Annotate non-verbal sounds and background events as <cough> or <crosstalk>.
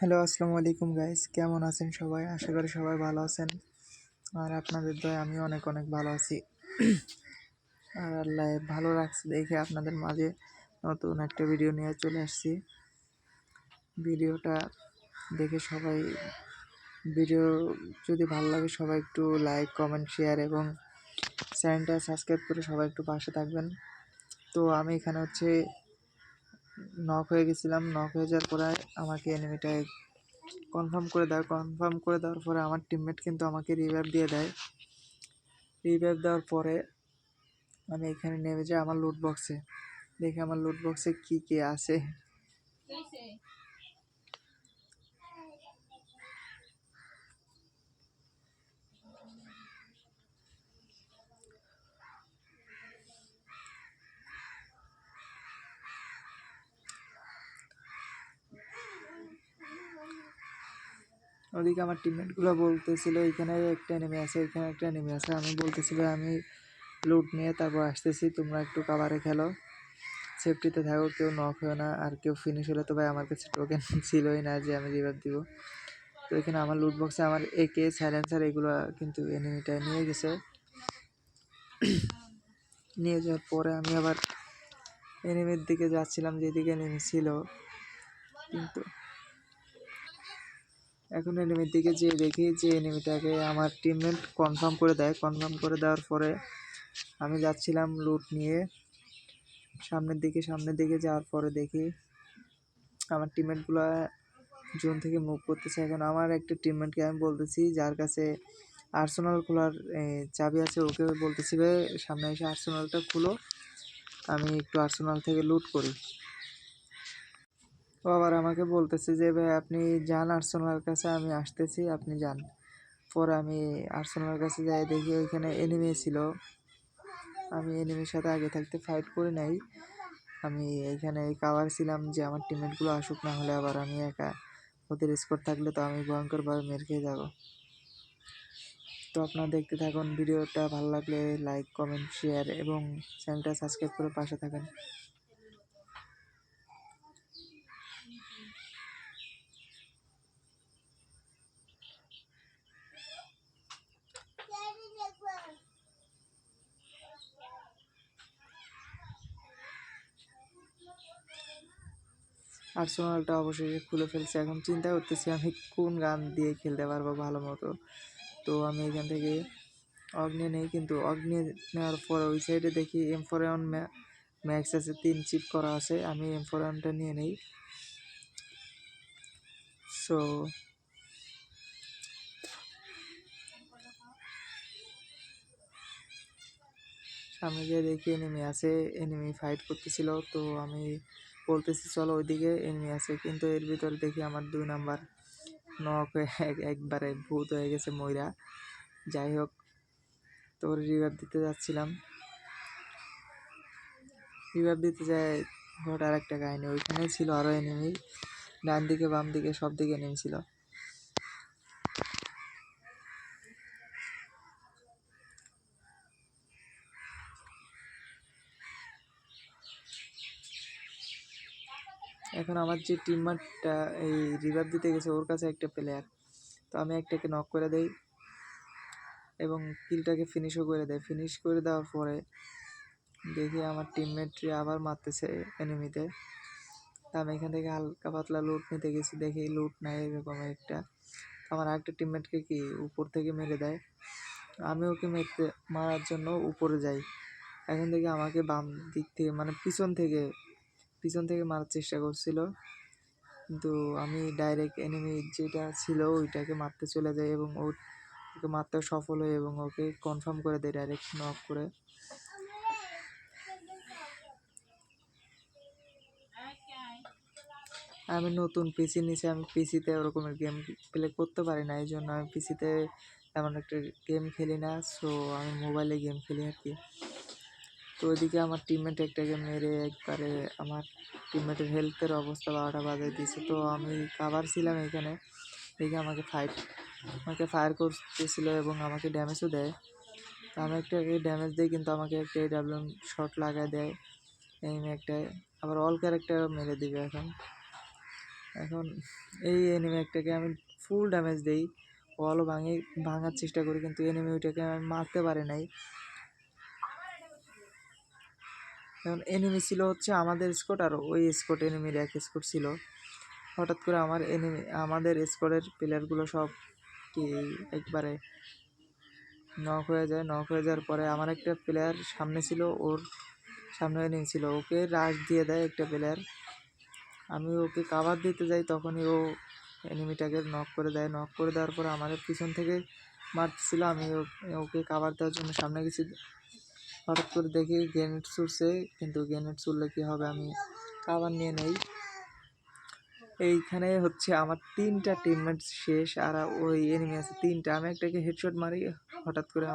Hello আসসালামু আলাইকুম guys কেমন আছেন সবাই? আশা করি সবাই ভালো আছেন। আর আপনাদের দয় আমি অনেক অনেক ভালো আছি। আর আল্লাহ ভালো রাখছে দেখে আপনাদের মাঝে নতুন একটা ভিডিও নিয়ে চলে আসছি। ভিডিওটা দেখে সবাই ভিডিও যদি ভালো লাগে সবাই একটু লাইক কমেন্ট শেয়ার এবং চ্যানেলটা সাবস্ক্রাইব করে সবাই একটু পাশে থাকবেন। তো আমি এখানে হচ্ছে নক হয়ে গেছিলাম নক হয়ে যাওয়ার পরে আমাকে এনিমিটা কনফার্ম করে দেয়। কনফার্ম করে দেওয়ার পরে আমার টিমমেট কিন্তু আমাকে রিভাইভ দিয়ে দেয়। রিভাইভ দেওয়ার পরে আমি এখানে নেমে যাই আমার লুট বক্সে দেখি আমার লুট বক্সে কী কী আছে। ওদিকে আমার টিমমেটগুলো বলতেছিল এখানে একটা নেমে আছে এখানে একটা নেমে আছে। আমি বলতেছিল আমি লুট নিয়ে তারপর আসতেছি, তোমরা একটু কাভারে খেলো। সেফটিতে থাকো, কেউ নক হয় না, আর কেউ ফিনিশ হলে তো ভাই আমার কাছে টোকেন <laughs> ছিলই না যে আমি রিভার দিব। তো এখানে আমার লুট বক্সে আমার একে সাইলেন্সার এগুলো কিন্তু এনিমিটা নিয়ে গেছে। <clears throat> নিয়ে যাওয়ার পরে আমি আবার এনিমির দিকে যাচ্ছিলাম, যেদিকে এনিমি ছিল। কিন্তু এখন এনিমির দিকে যেয়ে দেখি যে এনিমিটাকে আমার টিমমেট কনফার্ম করে দেয়। কনফার্ম করে দেওয়ার পরে আমি যাচ্ছিলাম লুট নিয়ে। সামনের দিকে সামনের দিকে যাওয়ার পরে দেখি আমার টিমমেটগুলো জোন থেকে মুভ করতেছে। এখন আমার একটা টিমমেটকে আমি বলতেছি, যার কাছে আর্সেনাল খোলার চাবি আছে, ওকে বলতেছি সামনে এসে আর্সেনালটা খুলো। আমি একটু আর্সেনাল থেকে লুট করি। ও আবার আমাকে বলতেছে যে, ভাই, আপনি যান আর্সেনালের কাছে, আমি আসতেছি, আপনি যান। পরে আমি আর্সেনালের কাছে যাই, দেখি ওইখানে এনিমি ছিল। আমি এনিমির সাথে আগে থাকতে ফাইট করে নাই। আমি এইখানে কাভার ছিলাম যে, আমার টিমমেটগুলো আসুক, না হলে আবার আমি একা। ওদের স্কোর থাকলে তো আমি ভয়ঙ্করভাবে মেরে খেয়ে যাব। তো আপনারা দেখতে থাকুন, ভিডিওটা ভালো লাগলে লাইক কমেন্ট শেয়ার এবং চ্যানেলটা সাবস্ক্রাইব করে পাশে থাকেন। আর্সেনালটা অবশেষে খুলে ফেলছে। এখন চিন্তা করতেছি আমি কোন গান দিয়ে খেলতে পারব ভালো মতো তো আমি এখান থেকে অগ্নি নেই, কিন্তু অগ্নি নেওয়ার পরে ওই সাইডে দেখি এম ফোর এন ম্যাক্স আছে, তিন চিপ করা আছে। আমি এম ফোর এনটা নিয়ে নেই। সো সামনে গিয়ে দেখি এনিমি আছে এনিমি ফাইট করতেছিল। তো আমি বলতেছি, চলো ওইদিকে এমনি আছে। কিন্তু এর ভিতরে দেখি আমার দুই নাম্বার হয়ে একবারে ভূত হয়ে গেছে, ময়রা। যাই হোক, তোর রিভার দিতে যাচ্ছিলাম। রিভার দিতে যায় ঘটার একটা কাহিনি। ওইখানেই ছিল আরও এনিমি ডান দিকে বাম দিকে সব দিকে এনিমি ছিল। এখন আমার যে টিমমেটটা এই রিভার দিতে গেছে, ওর কাছে একটা প্লেয়ার তো আমি একটাকে নক করে দেই এবং কিলটাকে ফিনিশও করে দেয়। ফিনিশ করে দেওয়ার পরে দেখি আমার টিমমেটটি আবার মারতেছে এনিমিতে তা। আমি এখান থেকে হালকা পাতলা লুট নিতে গেছি, দেখি লুট নাই এরকম একটা। আমার আরেকটা টিমমেটকে কি উপর থেকে মেরে দেয়? আমি ওকে মেরতে, মারার জন্য উপরে যাই। এখন থেকে আমাকে বাম দিক থেকে মানে পিছন থেকে পিছন থেকে মারার চেষ্টা করছিল। কিন্তু আমি ডাইরেক্ট এনিমি যেটা ছিল ওইটাকে মারতে চলে যাই এবং ওকে মারতে সফল হই এবং ওকে কনফার্ম করে দেয় ডাইরেক্ট নক করে। আমি নতুন পিসি নিচে আমি পিসিতে ওরকমের গেম প্লে করতে পারি না এই জন্য আমি পিসিতে তেমন একটা গেম খেলি না। সো আমি মোবাইলে গেম খেলি আর কি। তো ওইদিকে আমার টিমমেট একটাকে মেরে একবারে আমার টিমমেটের হেলথের অবস্থা বারোটা বাজে দিয়েছে। তো আমি কাভার ছিলাম এখানে। দেখে আমাকে ফাইট আমাকে ফায়ার করতেছিল এবং আমাকে ড্যামেজও দেয়। তো আমি একটা ড্যামেজ দিই কিন্তু আমাকে একটা ডাব্লিউ শট লাগায় দেয়। এই একটা আবার অল ক্যারেক্টার মেরে দিবে এখন। এখন এই এনিমি একটাকে আমি ফুল ড্যামেজ দেই। ওয়ালও ভাঙে, ভাঙার চেষ্টা করি কিন্তু এনিমি ওইটাকে আমি মারতে পারি নাই। এখন এনিমি ছিল হচ্ছে আমাদের স্কোট আর ওই স্কোট এনিমির এক স্কোট ছিল। হঠাৎ করে আমার এনিমি আমাদের স্কোরের প্লেয়ারগুলো সব কি একবারে নক হয়ে যায়। নক হয়ে যাওয়ার পরে আমার একটা প্লেয়ার সামনে ছিল, ওর সামনে এনিমি ছিল। ওকে রাশ দিয়ে দেয় একটা প্লেয়ার আমি ওকে কাভার দিতে যাই তখনই ও এনিমিটাকে নক করে দেয়। নক করে দেওয়ার পরে আমাদের পিছন থেকে মারতেছিল। আমি ওকে কাভার দেওয়ার জন্য সামনে গেছি। হঠাৎ করে দেখি গ্রেনেড ছুটছে কিন্তু গ্রেনেড ছুড়লে কী হবে আমি কাবার নিয়ে নেই। এইখানে হচ্ছে আমার তিনটা টিমমেট শেষ, আর ওই এনিমি আছে তিনটা। আমি একটাকে হেডশট মারি, হঠাৎ করে